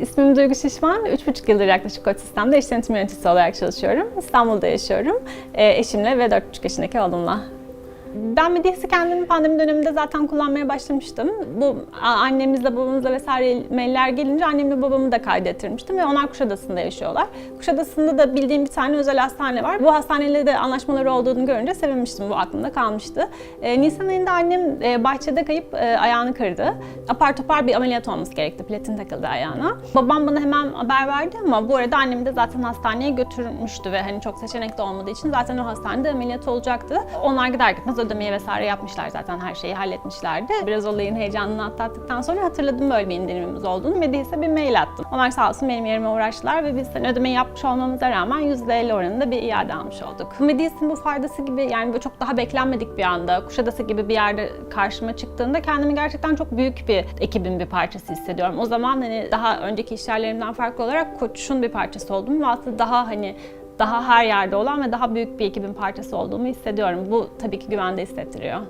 İsmim Duygu Şişman. 3,5 yıldır yaklaşık Koç Sistem'de iş yönetim yöneticisi olarak çalışıyorum. İstanbul'da yaşıyorum. E, eşimle ve 4,5 yaşındaki oğlumla. Ben Medihs'i kendim pandemi döneminde zaten kullanmaya başlamıştım. Bu annemizle babamızla vesaire mailler gelince annemle babamı da kaydettirmiştim ve onlar Kuşadası'nda yaşıyorlar. Kuşadası'nda da bildiğim bir tane özel hastane var. Bu hastaneyle de anlaşmaları olduğunu görünce sevinmiştim. Bu aklımda kalmıştı. Ee, Nisan ayında annem e, bahçede kayıp e, ayağını kırdı. Apar topar bir ameliyat olması gerekti. Platin takıldı ayağına. Babam bana hemen haber verdi ama bu arada annemi de zaten hastaneye götürmüştü ve hani çok seçenek de olmadığı için zaten o hastanede ameliyat olacaktı. Onlar gider gitmez ödemeyi vesaire yapmışlar zaten her şeyi halletmişlerdi. Biraz olayın heyecanını atlattıktan sonra hatırladım böyle bir indirimimiz olduğunu ve değilse bir mail attım. Onlar sağ olsun benim yerime uğraştılar ve biz hani ödemeyi yapmış olmamıza rağmen %50 oranında bir iade almış olduk. Medis'in bu faydası gibi yani böyle çok daha beklenmedik bir anda Kuşadası gibi bir yerde karşıma çıktığında kendimi gerçekten çok büyük bir ekibin bir parçası hissediyorum. O zaman hani daha önceki işlerlerimden farklı olarak Koç'un bir parçası oldum ve aslında daha hani daha her yerde olan ve daha büyük bir ekibin parçası olduğumu hissediyorum. Bu tabii ki güvende hissettiriyor.